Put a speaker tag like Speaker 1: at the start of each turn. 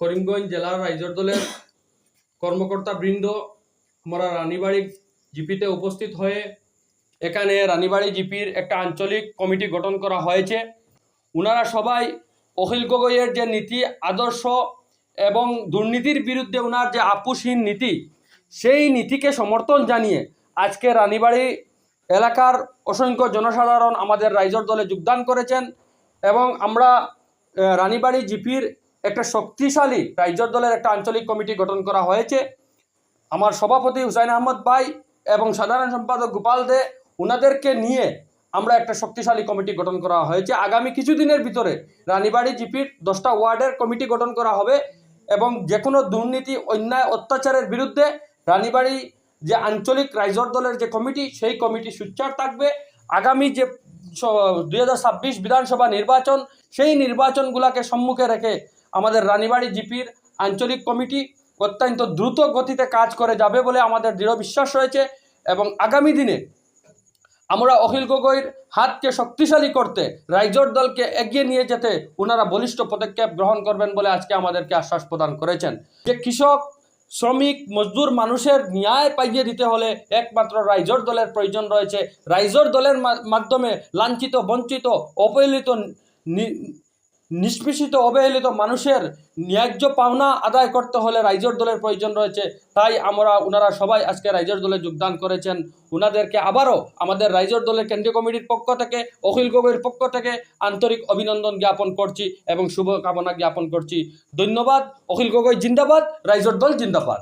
Speaker 1: করিমগঞ্জ জেলার রাইজর দলের কর্মকর্তা বৃন্দ, আমরা রানীবাড়ি জিপিতে উপস্থিত হয়ে এখানে রানীবাড়ি জিপির একটা আঞ্চলিক কমিটি গঠন করা হয়েছে। ওনারা সবাই অখিল গগৈয়ের যে নীতি, আদর্শ এবং দুর্নীতির বিরুদ্ধে ওনার যে আপুসহীন নীতি, সেই নীতিকে সমর্থন জানিয়ে আজকে রানীবাড়ি এলাকার অসংখ্য জনসাধারণ আমাদের রাইজর দলে যোগদান করেছেন এবং আমরা রানীবাড়ি জিপির একটা শক্তিশালী রাইজর দলের একটা আঞ্চলিক কমিটি গঠন করা হয়েছে। আমার সভাপতি হুসাইন আহমদ ভাই এবং সাধারণ সম্পাদক গোপাল দে ওনাদেরকে নিয়ে আমরা একটা শক্তিশালী কমিটি গঠন করা হয়েছে। আগামী কিছুদিনের ভিতরে রানীবাড়ি জিপির দশটা ওয়ার্ডের কমিটি গঠন করা হবে এবং যে কোনো দুর্নীতি, অন্যায়, অত্যাচারের বিরুদ্ধে রানীবাড়ি যে আঞ্চলিক রাইজর দলের যে কমিটি, সেই কমিটি সুচ্চার থাকবে। আগামী যে দুই হাজার ছাব্বিশ বিধানসভা নির্বাচন, সেই নির্বাচনগুলোকে সম্মুখে রেখে আমাদের রানীবাড়ি জিপির আঞ্চলিক কমিটি অত্যন্ত দ্রুত গতিতে কাজ করে যাবে বলে আমাদের দৃঢ় বিশ্বাস রয়েছে এবং আগামী দিনে আমরা অখিল গগৈর হাতকে শক্তিশালী করতে রাইজর দলকে এগিয়ে নিয়ে যেতে ওনারা বলিষ্ঠ পদক্ষেপ গ্রহণ করবেন বলে আজকে আমাদেরকে আশ্বাস প্রদান করেছেন। যে কৃষক, শ্রমিক, মজদুর মানুষের ন্যায় পাইয়ে দিতে হলে একমাত্র রাইজর দলের প্রয়োজন রয়েছে। রাইজর দলের মাধ্যমে লাঞ্ছিত, বঞ্চিত, অবহেলিত নিষ্পেষিত অবহেলিত মানুষের ন্যায্য পাওনা আদায় করতে হলে রাইজর দলের প্রয়োজন রয়েছে। তাই আমরা ওনারা সবাই আজকে রাইজর দলে যোগদান করেছেন। ওনাদেরকে আবারও আমাদের রাইজর দলের কেন্দ্রীয় কমিটির পক্ষ থেকে, অখিল গগৈর পক্ষ থেকে আন্তরিক অভিনন্দন জ্ঞাপন করছি এবং শুভকামনা জ্ঞাপন করছি। ধন্যবাদ, অখিল গগৈ জিন্দাবাদ, রাইজর দল
Speaker 2: জিন্দাবাদ।